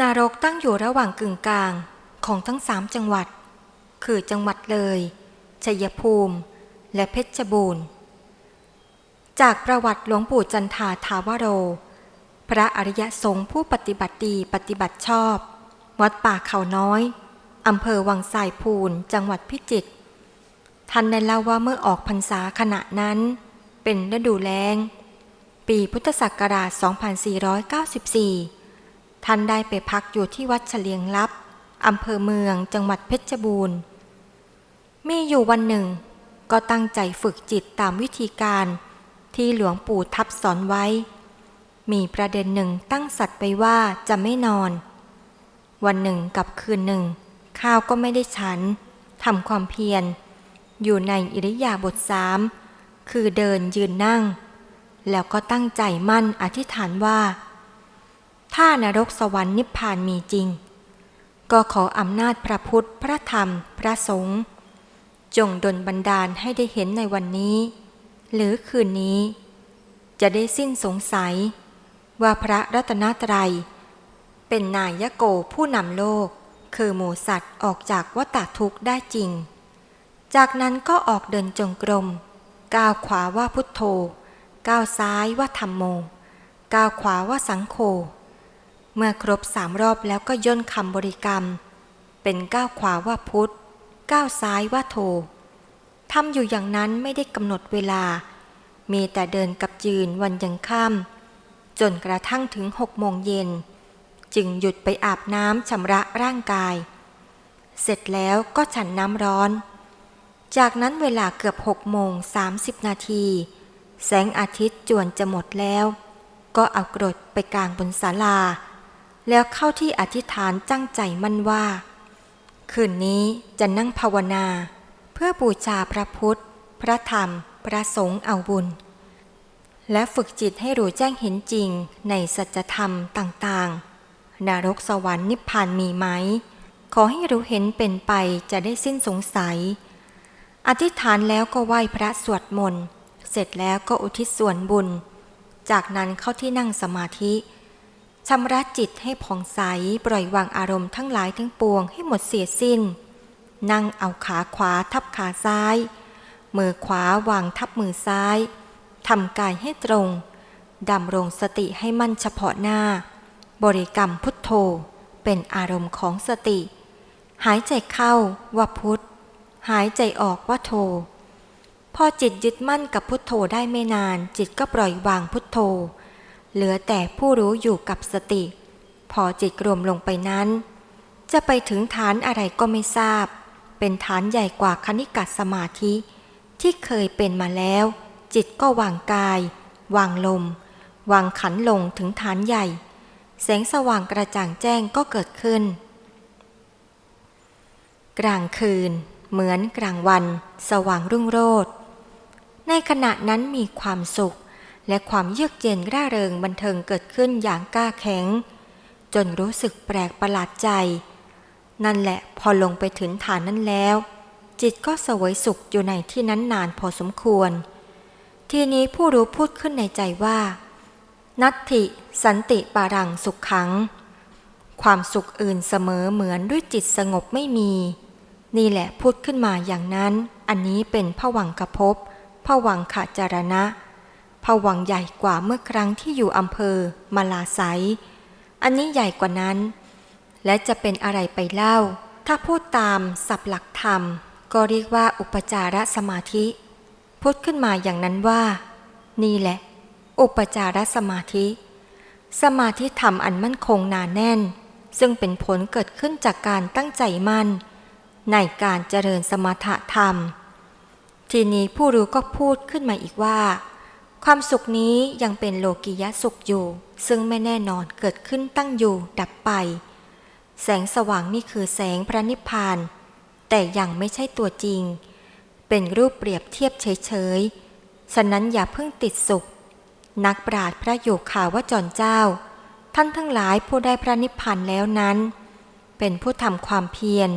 นารกตั้งอยู่ระหว่างกึ่งกลางของทั้งสามจังหวัด คือจังหวัดเลย ชัยภูมิ และเพชรบูรณ์ จากประวัติหลวงปู่จันทาทาวโร พระอริยสงฆ์ผู้ปฏิบัติดีปฏิบัติชอบ วัดป่าเขาน้อยอำเภอวังสายพูนจังหวัดพิจิตร ท่านได้เล่าว่าเมื่อออกพรรษาขณะนั้น เป็นฤดูแล้ง ปีพุทธศักราช 2494 ท่านได้ไปพักอยู่ที่วัดเฉลียงลับอำเภอเมืองจังหวัดเพชรบูรณ์ มีอยู่วันหนึ่ง ก็ตั้งใจฝึกจิตตามวิธีการที่หลวงปู่ทับสอนไว้ มีประเด็นหนึ่งตั้งสัตว์ไปว่าจะไม่นอน วันหนึ่งกับคืนหนึ่ง ข้าวก็ไม่ได้ฉันทำความเพียร อยู่ในอิริยาบถสามคือเดินยืนนั่ง แล้วก็ตั้งใจมั่นอธิษฐานว่า ถ้านรกสวรรค์นิพพานมีจริง ก็ขออำนาจพระพุทธ พระธรรม พระสงฆ์จงดลบันดาลให้ได้เห็นในวันนี้ หรือคืนนี้ จะได้สิ้นสงสัย ว่าพระรัตนตรัย เป็นนายโกผู้นำโลก คือหมูสัตว์ออกจากวัฏทุกข์ได้จริง จากนั้นก็ออกเดินจงกรมก้าวขวาว่าพุทโธก้าวซ้ายว่าธรรมโมก้าวขวาว่าสังโฆ เมื่อครบสามรอบแล้วก็ย่นคำบริกรรม เป็นก้าวขวาว่าพุทธก้าวซ้ายว่าโธทำอยู่อย่างนั้นไม่ได้กำหนดเวลา มีแต่เดินกับยืนวันยังค่ำจนกระทั่งถึงหกโมงเย็น จึงหยุดไปอาบน้ำชำระร่างกาย เสร็จแล้วก็ฉันน้ำร้อน จากนั้นเวลาเกือบหกโมงสามสิบนาที แสงอาทิตย์จวนจะหมดแล้ว ก็เอากรดไปกลางบนศาลา แล้วเข้าที่อธิษฐานตั้งใจมั่นว่า คืนนี้จะนั่งภาวนา เพื่อบูชาพระพุทธ พระธรรม พระสงฆ์เอาบุญ และฝึกจิตให้รู้แจ้งเห็นจริงในสัจธรรมต่างๆ นรกสวรรค์นิพพานมีไหม ขอให้รู้เห็นเป็นไปจะได้สิ้นสงสัย อธิษฐานแล้วก็ไหว้พระสวดมนต์ เสร็จแล้วก็อุทิศส่วนบุญ จากนั้นเข้าที่นั่งสมาธิ ชำระจิตให้ผ่องใสปล่อยวางอารมณ์ทั้งหลายทั้งปวงให้หมดเสียสิ้น นั่งเอาขาขวาทับขาซ้าย มือขวาวางทับมือซ้ายทำกายให้ตรงดำรงสติให้มั่นเฉพาะหน้า บริกรรมพุทโธเป็นอารมณ์ของสติ หายใจเข้าว่าพุทธหายใจออกว่าโธพอจิตยึดมั่นกับพุทโธได้ไม่นาน จิตก็ปล่อยวางพุทโธ เหลือแต่ผู้รู้อยู่กับสติ พอจิตรวมลงไปนั้น จะไปถึงฐานอะไรก็ไม่ทราบ เป็นฐานใหญ่กว่าคณิกัสมาธิ ที่เคยเป็นมาแล้ว จิตก็วางกาย วางลม วางขันลงถึงฐานใหญ่ แสงสว่างกระจ่างแจ้งก็เกิดขึ้น กลางคืน เหมือนกลางวัน สว่างรุ่งโรจน์ในขณะนั้นมีความสุข และความเยือกเย็นร่าเริงบันเทิงเกิดขึ้นอย่างกล้าแข็ง จนรู้สึกแปลกประหลาดใจ นั่นแหละพอลงไปถึงฐานนั้นแล้ว จิตก็สวยสุขอยู่ในที่นั้นนานพอสมควร ทีนี้ผู้รู้พูดขึ้นในใจว่า นัตถิสันติปารังสุขขัง ความสุขอื่นเสมอเหมือนด้วยจิตสงบไม่มี นี่แหละพูดขึ้นมาอย่างนั้น อันนี้เป็นผวังกภพบผวังขจารณะ ผวังใหญ่กว่าเมื่อครั้งที่อยู่อำเภอมาลาไซอันนี้ใหญ่กว่านั้น และจะเป็นอะไรไปเล่า ถ้าพูดตามศัพท์หลักธรรม ก็เรียกว่าอุปจารสมาธิ พูดขึ้นมาอย่างนั้นว่า นี่แหละ อุปจารสมาธิ สมาธิธรรมอันมั่นคงหนาแน่น ซึ่งเป็นผลเกิดขึ้นจากการตั้งใจมั่น ในการเจริญสมถะธรรม ทีนี้ผู้รู้ก็พูดขึ้นมาอีกว่า ความสุขนี้ยังเป็นโลกิยะสุขอยู่ ซึ่งไม่แน่นอนเกิดขึ้นตั้งอยู่ดับไป แสงสว่างนี่คือแสงพระนิพพาน แต่ยังไม่ใช่ตัวจริง เป็นรูปเปรียบเทียบเฉยๆฉะนั้นอย่าเพิ่งติดสุข นักปราชญ์พระโยคาวจรเจ้า ท่านทั้งหลายผู้ได้พระนิพพานแล้วนั้น เป็นผู้ทำความเพียร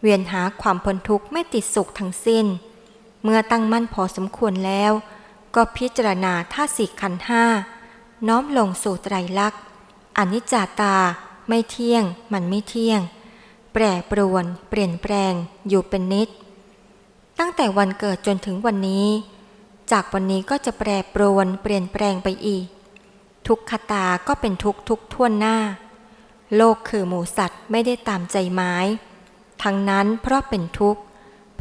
เวียนหาความพ้นทุกข์ไม่ติดสุขทั้งสิ้น เมื่อตั้งมั่นพอสมควรแล้ว ก็พิจารณาท่าสี่ขันห้าน้อมลงสู่ไตรลักษณ์อนิจจาตา ไม่เที่ยง มันไม่เที่ยง แปรปรวน เปลี่ยนแปลง อยู่เป็นนิด ตั้งแต่วันเกิดจนถึงวันนี้ จากวันนี้ก็จะแปรปรวน เปลี่ยนแปลงไปอีก ทุกขตาก็เป็นทุกทุกท่วนหน้า โลกคือหมูสัตว์ไม่ได้ตามใจไม้ทั้งนั้นเพราะเป็นทุกข์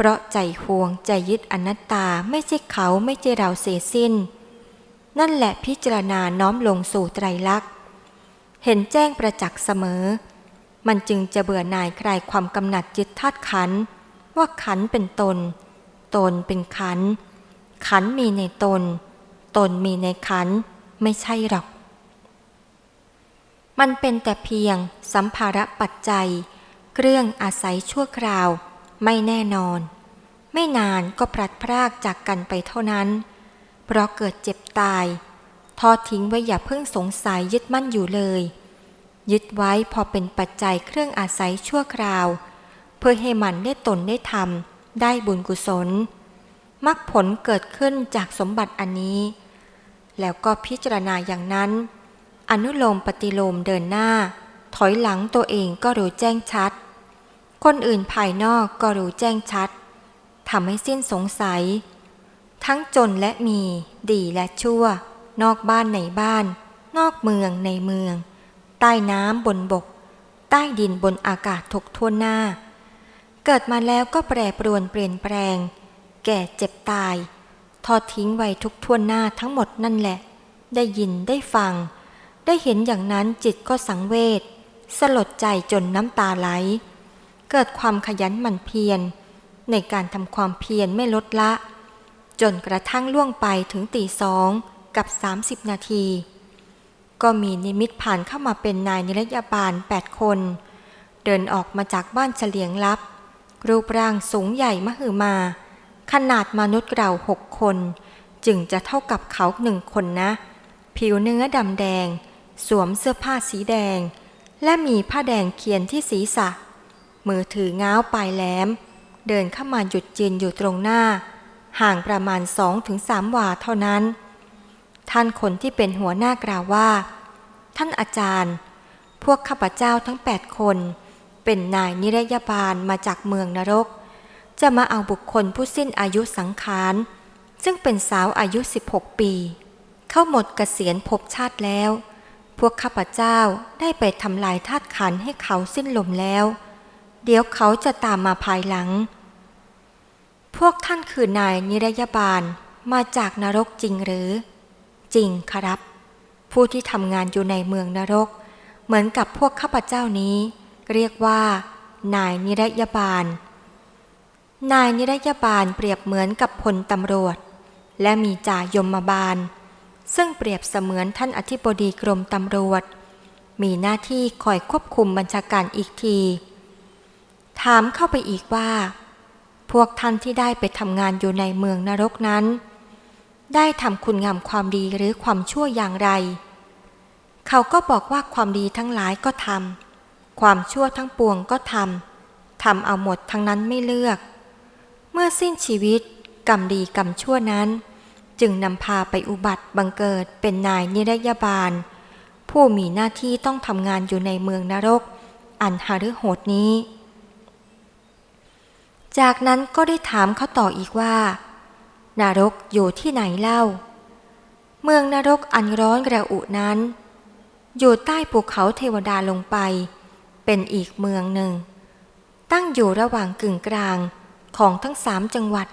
เพราะใจห่วงใจยึดอนัตตาไม่ใช่เขาไม่ใช่เราเสียสิ้น นั่นแหละพิจารณาน้อมลงสู่ไตรลักษณ์ เห็นแจ้งประจักษ์เสมอ มันจึงจะเบื่อหน่ายคลายความกำหนัดยึดธาตุขัน ว่าขันเป็นตน ตนเป็นขัน ขันมีในตน ตนมีในขัน ไม่ใช่หรอก มันเป็นแต่เพียงสัมภาระปัจจัย เครื่องอาศัยชั่วคราว ไม่แน่นอน ไม่นานก็พลัดพรากจากกันไปเท่านั้น เพราะเกิดเจ็บตาย ทอดทิ้งไว้อย่าเพิ่งสงสัยยึดมั่นอยู่เลย ยึดไว้พอเป็นปัจจัยเครื่องอาศัยชั่วคราว เพื่อให้มันได้ตนได้ทำได้บุญกุศลมรรคผลเกิดขึ้นจากสมบัติอันนี้ แล้วก็พิจารณาอย่างนั้น อนุโลมปฏิโลมเดินหน้า ถอยหลังตัวเองก็รู้แจ้งชัด คนอื่นภายนอกก็รู้แจ้งชัดทำให้สิ้นสงสัย ทั้งจนและมีดีและชั่ว นอกบ้านในบ้าน นอกเมืองในเมือง ใต้น้ำบนบก ใต้ดินบนอากาศทุกทั่วหน้า เกิดมาแล้วก็แปรปรวนเปลี่ยนแปลง แก่เจ็บตาย ทอดทิ้งไว้ทุกทั่วหน้าทั้งหมดนั่นแหละ ได้ยินได้ฟัง ได้เห็นอย่างนั้นจิตก็สังเวชสลดใจจนน้ำตาไหล เกิดความขยันหมั่นเพียร ในการทำความเพียรไม่ลดละ จนกระทั่งล่วงไปถึงตีสองกับ 30 นาที ก็มีนิมิตผ่านเข้ามาเป็นนายนิรยาบาล 8 คน เดินออกมาจากบ้านเฉลียงลับ รูปร่างสูงใหญ่มหึมา ขนาดมนุษย์เราหกคน จึงจะเท่ากับเขาหนึ่งคนนะ ผิวเนื้อดำแดง สวมเสื้อผ้าสีแดง และมีผ้าแดงเขียนที่ศีรษะ มือถือง้าวปลายแหลม เดินเข้ามาหยุดยืนอยู่ตรงหน้า ห่างประมาณสองถึงสามวาเท่านั้น ท่านคนที่เป็นหัวหน้ากล่าวว่า ท่านอาจารย์ พวกข้าพเจ้าทั้งแปดคน เป็นนายนิรยาบาลมาจากเมืองนรก จะมาเอาบุคคลผู้สิ้นอายุสังขารซึ่งเป็นสาวอายุ 16 ปี เข้าหมดเกษียณภพชาติแล้ว พวกข้าพเจ้าได้ไปทำลายธาตุขันให้เขาสิ้นลมแล้ว เดี๋ยวเขาจะตามมาภายหลัง พวกท่านคือนายนิรยาบาลมาจากนรกจริงหรือ จริงครับ ผู้ที่ทำงานอยู่ในเมืองนรก เหมือนกับพวกข้าพเจ้านี้ เรียกว่า นายนิรยาบาล นายนิรยาบาลเปรียบเหมือนกับพลตำรวจ และมีจ่ายมบาล ซึ่งเปรียบเสมือนท่านอธิบดีกรมตำรวจ มีหน้าที่คอยควบคุมบัญชาการอีกที ถามเข้าไปอีกว่า พวกท่านที่ได้ไปทำงานอยู่ในเมืองนรกนั้น ได้ทำคุณงามความดีหรือความชั่วอย่างไร เขาก็บอกว่าความดีทั้งหลายก็ทำความชั่วทั้งปวงก็ทำทำเอาหมดทั้งนั้นไม่เลือก เมื่อสิ้นชีวิตกรรมดีกรรมชั่วนั้น จึงนำพาไปอุบัติบังเกิดเป็นนายนิรยาบาล ผู้มีหน้าที่ต้องทำงานอยู่ในเมืองนรก อันหาฤโหดนี้ จากนั้นก็ได้ถามเขาต่ออีกว่า นรกอยู่ที่ไหนเล่า เมืองนรกอันร้อนระอุนั้น อยู่ใต้ภูเขาเทวดาลงไป เป็นอีกเมืองหนึ่ง ตั้งอยู่ระหว่างกึ่งกลางของทั้งสามจังหวัด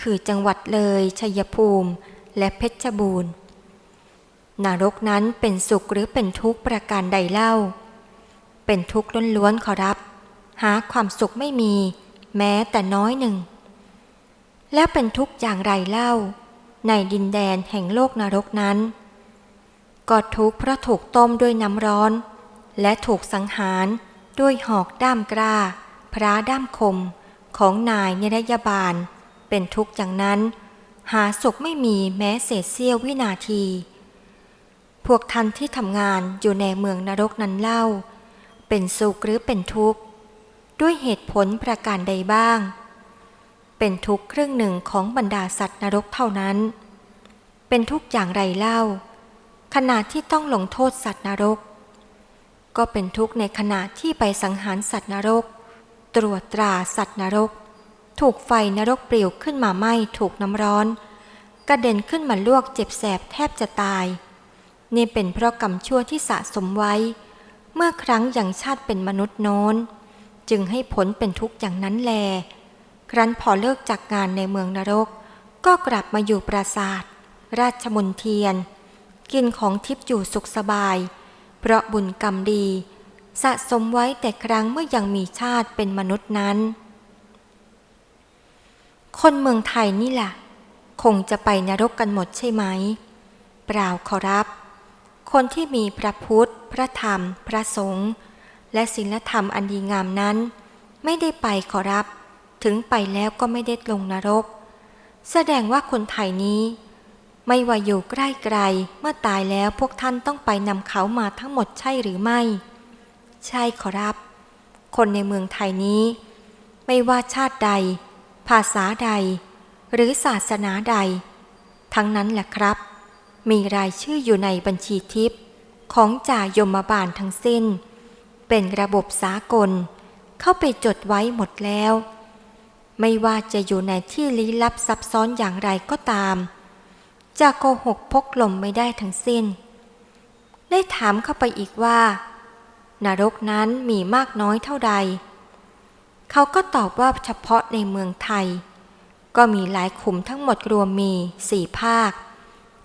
คือจังหวัดเลยชัยภูมิและเพชรบูรณ์นรกนั้นเป็นสุขหรือเป็นทุกข์ประการใดเล่า เป็นทุกข์ล้วนๆขอรับ หาความสุขไม่มี แม้แต่น้อยหนึ่ง แล้วเป็นทุกข์อย่างไรเล่า ในดินแดนแห่งโลกนรกนั้น ก็ทุกข์เพราะถูกต้มด้วยน้ำร้อน และถูกสังหารด้วยหอกด้ามกล้า พระด้ามคมของนายนิรยาบาล เป็นทุกข์อย่างนั้น หาสุขไม่มีแม้เศษเสี้ยววินาที พวกท่านที่ทำงานอยู่ในเมืองนรกนั้นเล่า เป็นสุขหรือเป็นทุกข์ ด้วยเหตุผลประการใดบ้าง เป็นทุกข์ครึ่งหนึ่งของบรรดาสัตว์นรกเท่านั้น เป็นทุกข์อย่างไรเล่า ขณะที่ต้องลงโทษสัตว์นรก ก็เป็นทุกข์ในขณะที่ไปสังหารสัตว์นรก ตรวจตราสัตว์นรก ถูกไฟนรกปลิวขึ้นมาไหม้ถูกน้ำร้อน กระเด็นขึ้นมาลวกเจ็บแสบแทบจะตาย นี่เป็นเพราะกรรมชั่วที่สะสมไว้ เมื่อครั้งยังชาติเป็นมนุษย์โน้น จึงให้ผลเป็นทุกข์อย่างนั้นแล ครั้นพอเลิกจากงานในเมืองนรก ก็กลับมาอยู่ปราสาท ราชมนเทียน กินของทิพย์อยู่สุขสบาย เพราะบุญกรรมดี สะสมไว้แต่ครั้งเมื่อยังมีชาติเป็นมนุษย์นั้น คนเมืองไทยนี่แหละคงจะไปนรกกันหมดใช่ไหม เปล่าขอรับ คนที่มีพระพุทธ พระธรรม พระสงฆ์ และศีลธรรมอันดีงามนั้น ไม่ได้ไปขอรับ ถึงไปแล้วก็ไม่ได้ลงนรก แสดงว่าคนไทยนี้ ไม่ว่าอยู่ใกล้ไกลเมื่อตายแล้วพวกท่านต้องไปนำเขามาทั้งหมดใช่หรือไม่ ใช่ขอรับ คนในเมืองไทยนี้ ไม่ว่าชาติใด ภาษาใด หรือศาสนาใด ทั้งนั้นแหละครับ มีรายชื่ออยู่ในบัญชีทิพย์ของจ่ายมบาลทั้งสิ้น เป็นระบบสากล เข้าไปจดไว้หมดแล้ว ไม่ว่าจะอยู่ในที่ลี้ลับซับซ้อนอย่างไรก็ตาม จะโกหกพกลมไม่ได้ทั้งสิ้น ได้ถามเข้าไปอีกว่า นรกนั้นมีมากน้อยเท่าใด เขาก็ตอบว่าเฉพาะในเมืองไทย ก็มีหลายขุมทั้งหมดรวมมีสี่ภาค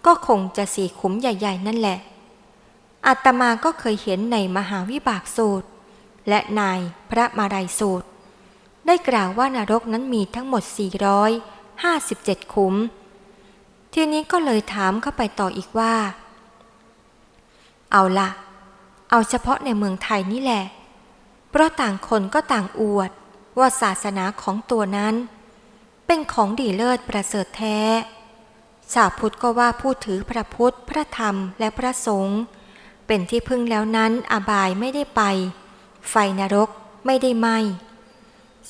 ก็คงจะสี่ขุมใหญ่ ๆ นั่นแหละ อาตมาก็เคยเห็นในมหาวิบากสูตร และในพระมารัยสูตร ได้กล่าวว่านรกนั้นมีทั้งหมด 457 ขุม ทีนี้ก็เลยถามเข้าไปต่ออีกว่า เอาละเอาเฉพาะในเมืองไทยนี่แหละ เพราะต่างคนก็ต่างอวดว่าศาสนาของตัวนั้น เป็นของดีเลิศประเสริฐแท้ ชาวพุทธก็ว่าผู้ถือพระพุทธ พระธรรมและพระสงฆ์ เป็นที่พึ่งแล้วนั้นอบายไม่ได้ไป ไฟนรกไม่ได้ไหม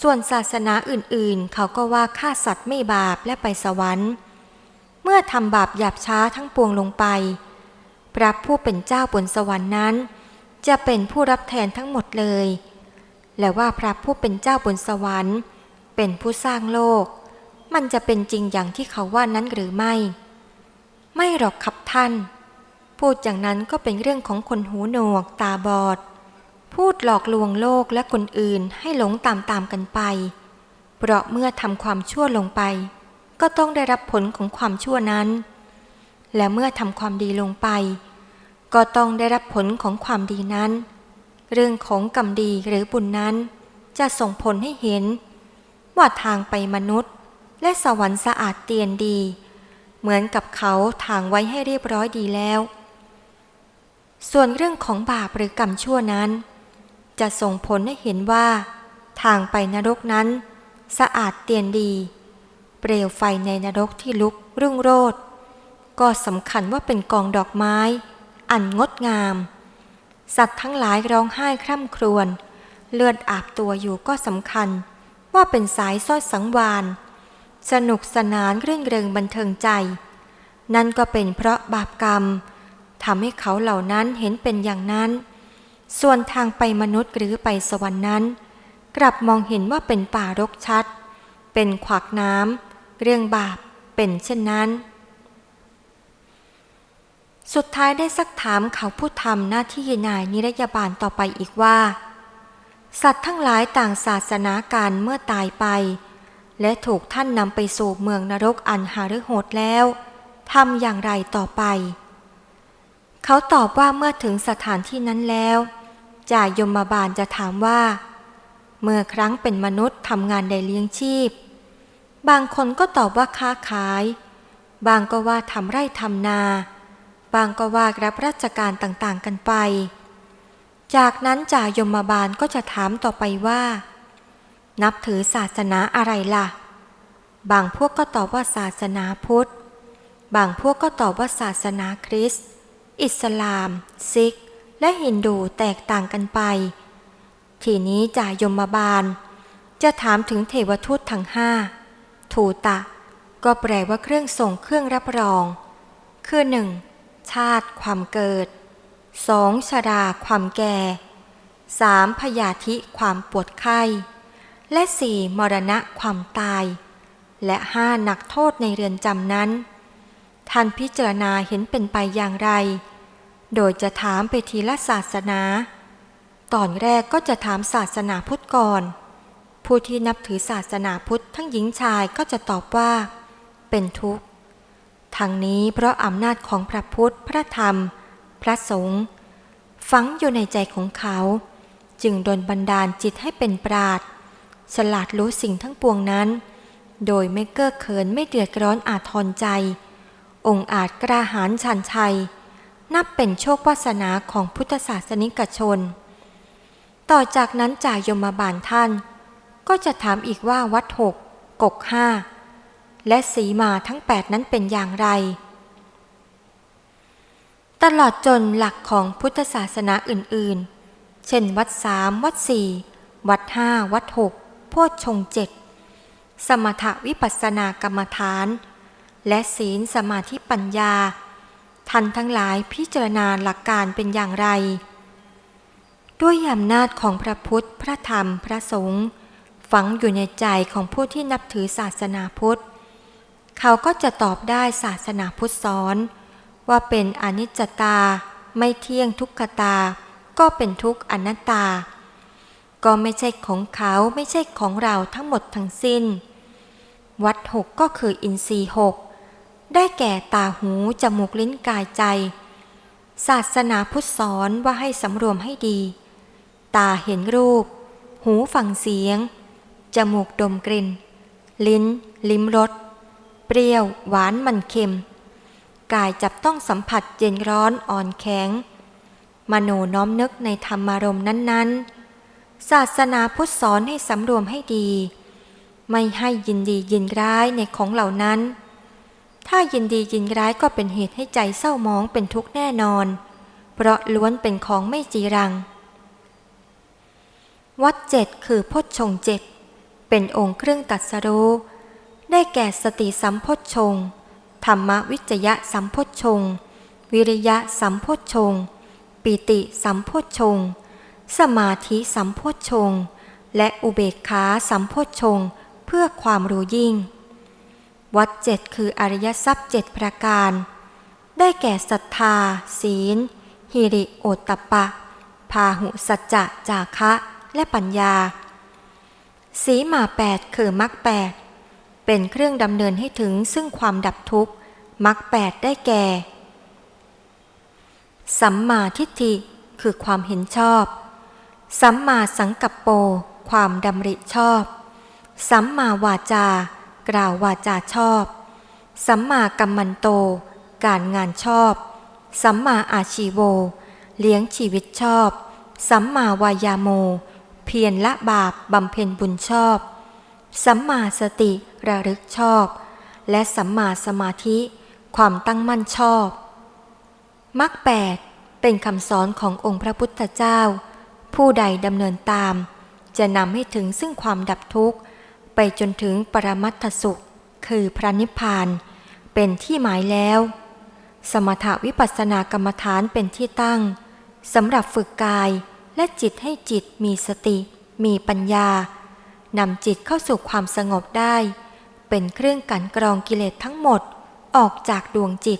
ส่วนศาสนาอื่นๆ เขาก็ว่าฆ่าสัตว์ไม่บาปและไปสวรรค์ เมื่อทำบาปหยาบช้าทั้งปวงลงไป พระผู้เป็นเจ้าบนสวรรค์นั้น จะเป็นผู้รับแทนทั้งหมดเลย และว่าพระผู้เป็นเจ้าบนสวรรค์ เป็นผู้สร้างโลก มันจะเป็นจริงอย่างที่เขาว่านั้นหรือไม่ ไม่หรอกครับท่าน พูดอย่างนั้นก็เป็นเรื่องของคนหูหนวกตาบอด พูดหลอกลวงโลกและคนอื่นให้หลงตามตามๆกันไป เพราะเมื่อทำความชั่วลงไป ก็ต้องได้รับผลของความชั่วนั้น และเมื่อทำความดีลงไป ก็ต้องได้รับผลของความดีนั้น เรื่องของกรรมดีหรือบุญนั้น จะส่งผลให้เห็น ว่าทางไปมนุษย์ และสวรรค์สะอาดเตียนดี เหมือนกับเขาทางไว้ให้เรียบร้อยดีแล้ว ส่วนเรื่องของบาปหรือกรรมชั่วนั้น จะส่งผลให้เห็นว่า ทางไปนรกนั้น สะอาดเตียนดี เปลวไฟในนรกที่ลุกรุ่งโรจน์ก็สำคัญว่าเป็นกองดอกไม้ อันงดงาม สัตว์ทั้งหลายร้องไห้คร่ำครวญเลือดอาบตัวอยู่ก็สำคัญ ว่าเป็นสายสร้อยสังวาน สนุกสนานเรื่องเริงบันเทิงใจ นั่นก็เป็นเพราะบาปกรรม ทำให้เขาเหล่านั้นเห็นเป็นอย่างนั้น ส่วนทางไปมนุษย์หรือไปสวรรค์นั้น กลับมองเห็นว่าเป็นป่ารกชัด เป็นขวักน้ำเรื่องบาปเป็นเช่นนั้น สุดท้ายได้ซักถามเขาผู้ทำหน้าที่นายนิรยาบาลต่อไปอีกว่า สัตว์ทั้งหลายต่างศาสนาการเมื่อตายไป และถูกท่านนำไปสู่เมืองนรกอันหาฤโหดแล้วทำอย่างไรต่อไป เขาตอบว่าเมื่อถึงสถานที่นั้นแล้วจ่ายมบาลจะถามว่า เมื่อครั้งเป็นมนุษย์ทำงานได้เลี้ยงชีพ บางคนก็ตอบว่าค้าขาย บางก็ว่าทำไร่ทำนา บางก็ว่ารับราชการต่างๆกันไป จากนั้นจ่ายมบาลก็จะถามต่อไปว่า นับถือศาสนาอะไรล่ะ บางพวกก็ตอบว่าศาสนาพุทธ บางพวกก็ตอบว่าศาสนาคริสต์ อิสลาม ซิก และฮินดูแตกต่างกันไป ทีนี้จ่ายมบาล จะถามถึงเทวทูตทั้งห้าทูตะ ก็แปลว่าเครื่องส่งเครื่องรับรอง คือหนึ่งชาติความเกิดสองชราความแก่สามพยาธิความปวดไข้ และสี่มรณะความตาย และห้าหนักโทษในเรือนจำนั้น ท่านพิจารณาเห็นเป็นไปอย่างไร โดยจะถามไปทีละศาสนา ตอนแรกก็จะถามศาสนาพุทธก่อน ผู้ที่นับถือศาสนาพุทธทั้งหญิงชายก็จะตอบว่า เป็นทุกข์ทั้งนี้เพราะอำนาจของพระพุทธ พระธรรม พระสงฆ์ฝังอยู่ในใจของเขา จึงโดนบันดาลจิตให้เป็นปราดฉลาดรู้สิ่งทั้งปวงนั้น โดยไม่เก้อเขินไม่เดือดร้อนอาทรใจ องค์อาจกระหารชันชัย นับเป็นโชควาสนาของพุทธศาสนิกชน ต่อจากนั้นจ่ายมบาลท่าน ก็จะถามอีกว่าวัดหกกกห้าและสีมาทั้งแปดนั้นเป็นอย่างไร ตลอดจนหลักของพุทธศาสนาอื่นๆ เช่นวัดสามวัดสี่วัดห้าวัดหกโพชฌงเจ็ดสมถวิปัสสนากรรมฐาน และศีลสมาธิปัญญา ท่านทั้งหลายพิจารณาหลักการเป็นอย่างไร ด้วยอำนาจของพระพุทธ พระธรรม พระสงฆ์ฝังอยู่ในใจของผู้ที่นับถือศาสนาพุทธ เขาก็จะตอบได้ศาสนาพุทธสอน ว่าเป็นอนิจจตา ไม่เที่ยงทุกขตา ก็เป็นทุกข์อนัตตา ก็ไม่ใช่ของเขาไม่ใช่ของเราทั้งหมดทั้งสิ้น วัดหกก็คืออินทรีหก ได้แก่ตาหู จมูกลิ้นกายใจ ศาสนาพุทธสอนว่าให้สำรวมให้ดี ตาเห็นรูป หูฟังเสียง จมูกดมกลิ่น ลิ้น ลิ้มรส เปรี้ยว หวานมันเค็ม กายจับต้องสัมผัสเย็นร้อนอ่อนแข็ง มโนน้อมนึกในธรรมารมณ์นั้นๆ ศาสนาพุทธสอนให้สำรวมให้ดี ไม่ให้ยินดียินร้ายในของเหล่านั้น ถ้ายินดียินร้ายก็เป็นเหตุให้ใจเศร้ามองเป็นทุกข์แน่นอน เพราะล้วนเป็นของไม่จีรัง วัดเจ็ดคือพจชงเจ็ดเป็นองค์เครื่องตัดสรู้ ได้แก่สติสัมพชฌงธรรมวิจยะสัมพชฌงวิริยะสัมพชฌงปิติสัมพชฌงสมาธิสัมพชฌงและอุเบกขาสัมพชฌงเพื่อความรู้ยิ่ง วัดเจ็ดคืออริยทรัพย์เจ็ดประการ ได้แก่ศรัทธา ศีล หิริโอตตปปะ พาหุสัจจะจาคะ และปัญญา สีมาแปดคือมรรคแปดเป็นเครื่องดำเนินให้ถึงซึ่งความดับทุกข์มรรคแปดได้แก่ สัมมาทิฏฐิคือความเห็นชอบ สัมมาสังกัปโป ความดำริชอบ สัมมาวาจา กล่าววาจาชอบ สัมมากัมมันโต การงานชอบ สัมมาอาชีโว เลี้ยงชีวิตชอบ สัมมาวายาโม เพียรละบาปบำเพ็ญบุญชอบ สัมมาสติระลึกชอบ และสัมมาสมาธิ ความตั้งมั่นชอบมรรคแปดเป็นคำสอนขององค์พระพุทธเจ้า ผู้ใดดำเนินตาม จะนำให้ถึงซึ่งความดับทุกข์ ไปจนถึงปรมัตถสุข คือพระนิพพาน เป็นที่หมายแล้ว สมถวิปัสสนากรรมฐานเป็นที่ตั้งสำหรับฝึกกายและจิตให้จิตมีสติ มีปัญญานำจิตเข้าสู่ความสงบได้ เป็นเครื่องกันกรองกิเลสทั้งหมดออกจากดวงจิต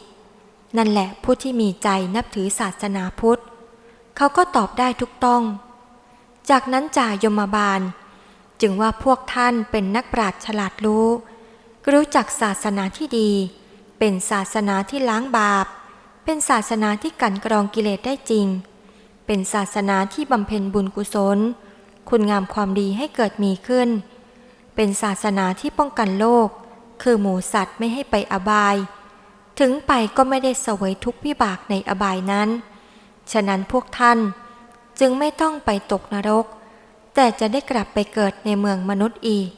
นั่นแหละผู้ที่มีใจนับถือศาสนาพุทธ เขาก็ตอบได้ทุกต้อง จากนั้นจ่ายมบาล จึงว่าพวกท่านเป็นนักปราชญ์ฉลาดรู้ รู้จักศาสนาที่ดี เป็นศาสนาที่ล้างบาป เป็นศาสนาที่กันกรองกิเลสได้จริง เป็นศาสนาที่บำเพ็ญบุญกุศล คุณงามความดีให้เกิดมีขึ้น เป็นศาสนาที่ป้องกันโลก คือหมูสัตว์ไม่ให้ไปอบาย ถึงไปก็ไม่ได้เสวยทุกข์วิบากในอบายนั้น ฉะนั้นพวกท่านจึงไม่ต้องไปตกนรก แต่จะได้กลับไปเกิดในเมืองมนุษย์อีก